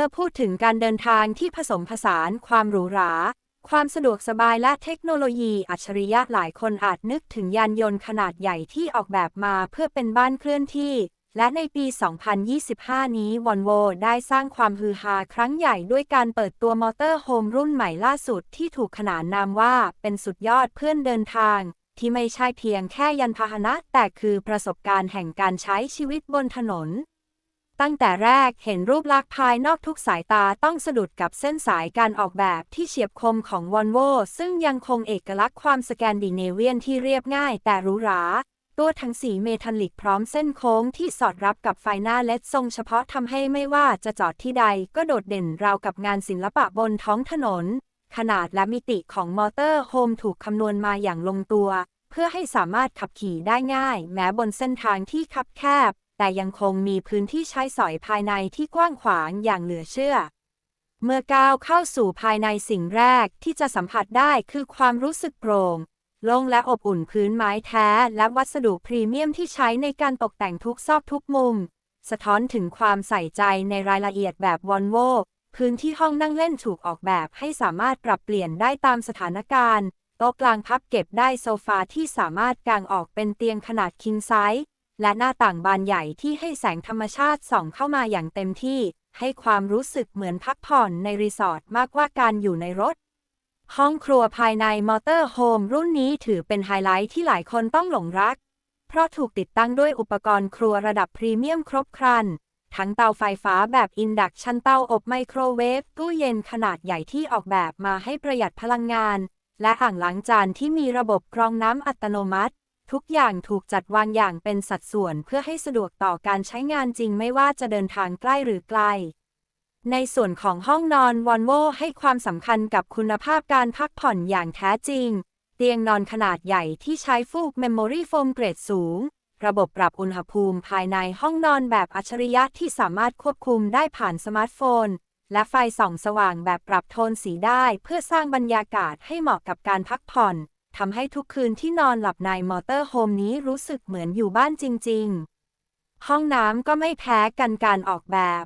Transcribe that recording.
มื่อพูดถึงการเดินทางที่ผสมผสาน ความหรูหรา ความสะดวกสบายและเทคโนโลยีอัจฉริยะหลายคนอาจนึกถึงยานยนต์ขนาดใหญ่ที่ออกแบบมาเพื่อเป็นบ้านเคลื่อนที่ และในปี 2025 นี้วอลโวได้สร้างความฮือฮาครั้งใหญ่ด้วยการเปิดตัวมอเตอร์โฮมรุ่นใหม่ล่าสุดที่ถูกขนานนามว่าเป็นสุดยอดเพื่อนเดินทางที่ไม่ใช่เพียงแค่ยานพาหนะ แต่คือประสบการณ์แห่งการใช้ชีวิตบนถนน ตั้งแต่แรกเห็นรูปลักษณ์ภายนอกทุกสายตาต้องสะดุดกับเส้นสายการออกแบบที่เฉียบคมของวอลโวซึ่งยังคงเอกลักษณ์ความสแกนดิเนเวียนที่เรียบง่ายแต่หรูหรา ตัวทั้งสีเมทัลลิกพร้อมเส้นโค้งที่สอดรับกับไฟหน้าเลดทรงเฉพาะทำให้ไม่ว่าจะจอดที่ใดก็โดดเด่นราวกับงานศิลปะบนท้องถนน ขนาดและมิติของมอเตอร์โฮมถูกคำนวณมาอย่างลงตัว เพื่อให้สามารถขับขี่ได้ง่าย แม้บนเส้นทางที่คับแคบ แต่ยังคงมีพื้นที่ใช้สอยภายในที่กว้างขวางอย่างเหลือเชื่อ เมื่อก้าวเข้าสู่ภายในสิ่งแรกที่จะสัมผัสได้คือความรู้สึกโปร่งโล่งและอบอุ่นพื้นไม้แท้ และวัสดุพรีเมียมที่ใช้ในการตกแต่งทุกซอกทุกมุม สะท้อนถึงความใส่ใจในรายละเอียดแบบวอลโวพื้นที่ห้องนั่งเล่นถูกออกแบบให้สามารถปรับเปลี่ยนได้ตามสถานการณ์ โต๊ะกลางพับเก็บได้โซฟาที่สามารถกางออกเป็นเตียงขนาดคิงไซส์ และหน้าต่างบานใหญ่ที่ให้แสงธรรมชาติส่องเข้ามาอย่างเต็มที่ ให้ความรู้สึกเหมือนพักผ่อนในรีสอร์ทมากกว่าการอยู่ในรถ ห้องครัวภายในมอเตอร์โฮมรุ่นนี้ถือเป็นไฮไลท์ที่หลายคนต้องหลงรัก เพราะถูกติดตั้งด้วยอุปกรณ์ครัวระดับพรีเมียมครบครัน ทั้งเตาไฟฟ้าแบบอินดักชันเตาอบไมโครเวฟตู้เย็นขนาดใหญ่ที่ออกแบบมาให้ประหยัดพลังงาน และอ่างล้างจานที่มีระบบกรองน้ำอัตโนมัติ ทุกอย่างถูกจัดวางอย่างเป็นสัดส่วนเพื่อให้สะดวกต่อการใช้งานจริงไม่ว่าจะเดินทางใกล้หรือไกล ในส่วนของห้องนอนวอนโวให้ความสำคัญกับคุณภาพการพักผ่อนอย่างแท้จริง เตียงนอนขนาดใหญ่ที่ใช้ฟูกเมมโมรี่โฟมเกรดสูง ระบบปรับอุณหภูมิภายในห้องนอนแบบอัจฉริยะที่สามารถควบคุมได้ผ่านสมาร์ทโฟน และไฟส่องสว่างแบบปรับโทนสีได้เพื่อสร้างบรรยากาศให้เหมาะกับการพักผ่อน ทำให้ทุกคืนที่นอนหลับในมอเตอร์โฮมนี้รู้สึกเหมือนอยู่บ้านจริง ๆ ห้องน้ำก็ไม่แพ้กันการออกแบบ